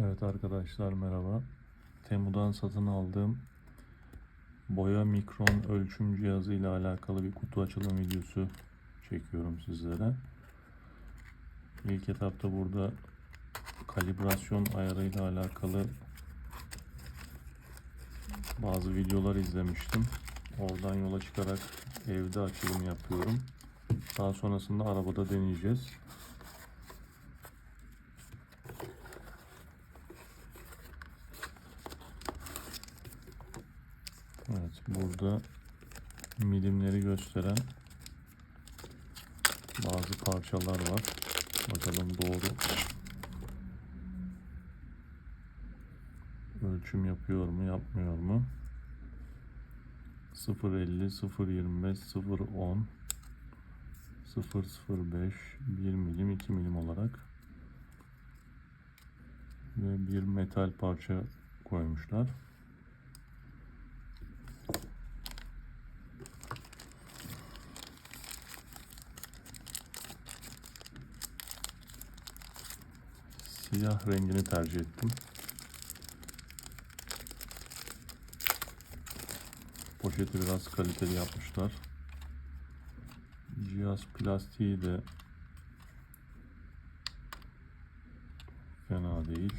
Evet arkadaşlar merhaba. Temu'dan satın aldığım boya mikron ölçüm cihazı ile alakalı bir kutu açılım videosu çekiyorum sizlere. İlk etapta burada kalibrasyon ayarıyla alakalı bazı videolar izlemiştim. Oradan yola çıkarak evde açılım yapıyorum. Daha sonrasında arabada deneyeceğiz. Evet burada milimleri gösteren bazı parçalar var. Bakalım doğru ölçüm yapıyor mu yapmıyor mu? 0.50, 0.25, 0.10, 0.05, 1 milim, 2 milim olarak ve bir metal parça koymuşlar. Siyah rengini tercih ettim. Poşeti biraz kaliteli yapmışlar. Cihaz plastiği de fena değil.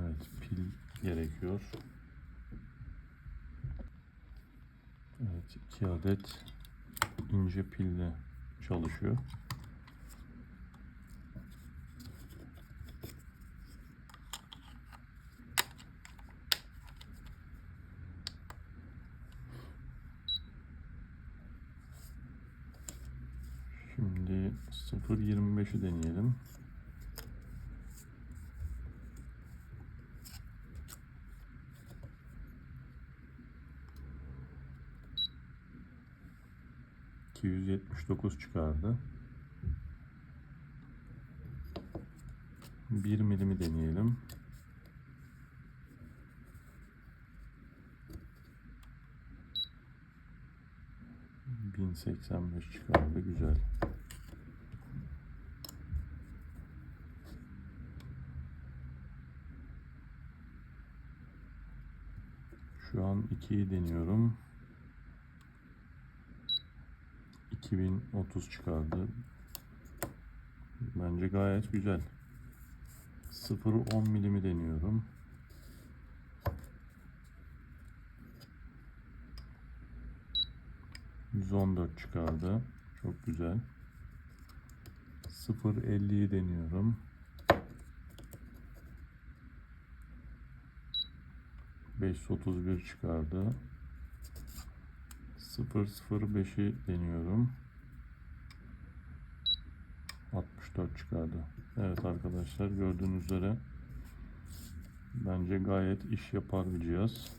Evet, pil gerekiyor. Evet, iki adet ince pille çalışıyor. 0.25'i deneyelim. ...279 çıkardı. 1 milimi deneyelim. ...1085 çıkardı. Güzel. Şu an 2'yi deniyorum. 2030 çıkardı. Bence gayet güzel. 0-10 milimi deniyorum. ...114 çıkardı. Çok güzel. 0.50'yi deniyorum. 531 çıkardı. 005'i deniyorum. 64 çıkardı. Evet arkadaşlar gördüğünüz üzere bence gayet iş yapar bir cihaz.